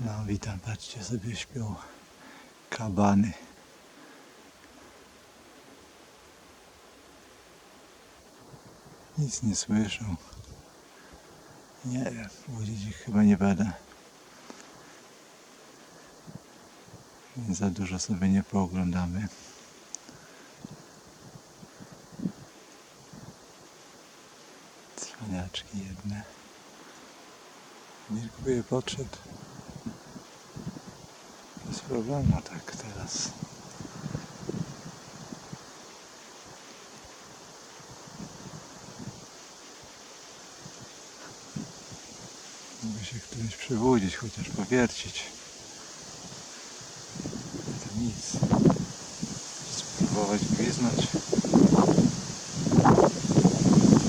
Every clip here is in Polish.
No witam, patrzcie sobie śpią kabany. Nic nie słyszą. Nie wiem, budzić ich chyba nie będę. Więc za dużo sobie nie pooglądamy. Cwaniaczki jedne. Wilkuje podszedł. Problemu tak teraz. Mógłby się któryś przebudzić, chociaż powiercić. To nic. Spróbować gwiznąć.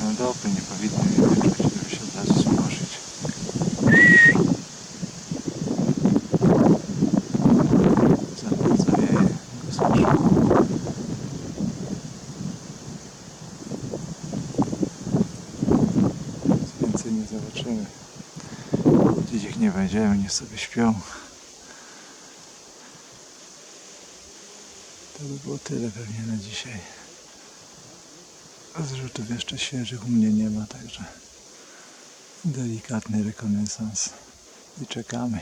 No dopy nie powinny słyszę. Nic Więcej nie zobaczymy. Budzić ich nie będziemy, niech sobie śpią. To by było tyle pewnie na dzisiaj. Zrzutów jeszcze świeżych u mnie nie ma, także delikatny rekonesans i czekamy.